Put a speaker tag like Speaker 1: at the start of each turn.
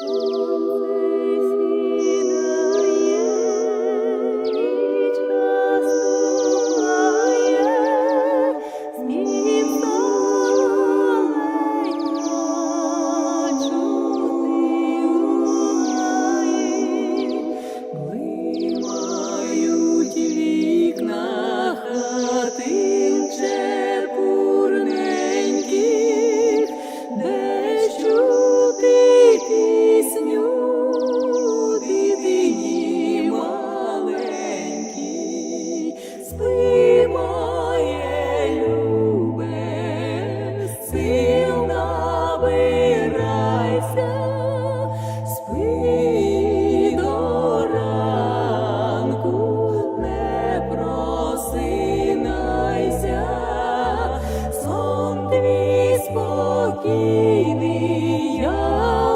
Speaker 1: сонце спокійний.